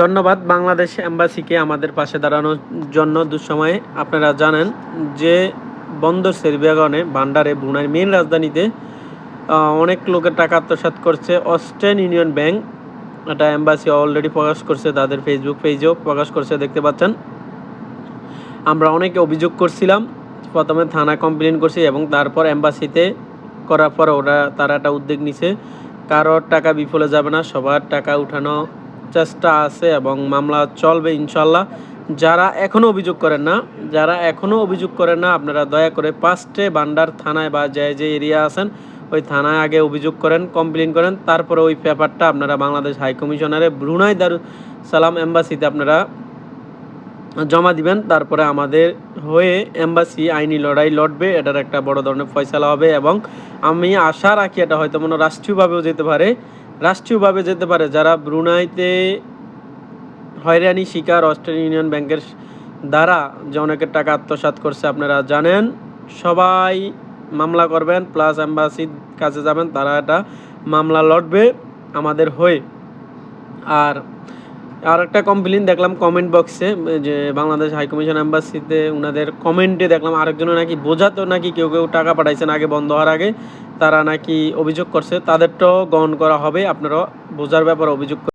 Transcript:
ধন্যবাদ বাংলাদেশ এম্বাসিকে আমাদের পাশে দাঁড়ানোর জন্য দুঃসময়ে। আপনারা জানেন যে বন্দর সেরবিয়াগনে ভান্ডারে ব্রুনাইয়ের মেন রাজধানীতে অনেক লোকের টাকা আত্মসাৎ করছে। অস্ট্রেন ইউনিয়ন ব্যাংক এটা এম্বাসি অলরেডি প্রকাশ করছে, তাদের ফেসবুক পেজেও প্রকাশ করছে, দেখতে পাচ্ছেন। আমরা অনেকে অভিযোগ করছিলাম, প্রথমে থানা কমপ্লেন করছি এবং তারপর এম্বাসিতে করার পর ওরা তারা একটা উদ্যোগ নিছে। কারোর টাকা বিফলে যাবে না, সবার টাকা উঠানো চেষ্টা আছে এবং মামলা চলবে ইনশাল্লাহ। যারা এখনও অভিযোগ করেন না, যারা এখনও অভিযোগ করেন না, আপনারা দয়া করে পাঁচটে বান্ডার থানায় বা যে যে এরিয়া আছেন, ওই থানায় আগে অভিযোগ করেন কমপ্লেন করেন, তারপরে ওই পেপারটা আপনারা বাংলাদেশ হাই কমিশনারে ব্রুনাই দারু সালাম এম্বাসিতে আপনারা জমা দিবেন। তারপরে আমাদের হয়ে এম্বাসি আইনি লড়াই লড়বে, এটার একটা বড় ধরনের ফয়সালা হবে এবং আমি আশা রাখি এটা হয়তো মনে রাষ্ট্রীয়ভাবেও যেতে পারে। রাষ্ট্রীয়ভাবে যেতে পারে, যারা ব্রুনাইতে হয়রানি শিকার অস্ট্রেলিয়ান ইউনিয়ন ব্যাংকের দ্বারা যে অনেকের টাকা আত্মসাৎ করছে, আপনারা জানেন। সবাই মামলা করবেন, প্লাস এম্বাসির কাছে যাবেন, তারা এটা মামলা লড়বে আমাদের হয়ে। আর আর একটা কমপ্লেন দেখলাম কমেন্ট বক্সে যে বাংলাদেশ হাইকমিশন অ্যাম্বাসিতে ওনাদের কমেন্টে দেখলাম আরেকজনে নাকি বোঝাতো নাকি কেউ কেউ টাকা পাঠাইছেন আগে বন্ধ হওয়ার আগে। তারা নাকি অভিযোগ করছে তাদেরটাও গ্রহণ করা হবে। আপনারা বোঝার ব্যাপারে অভিযোগ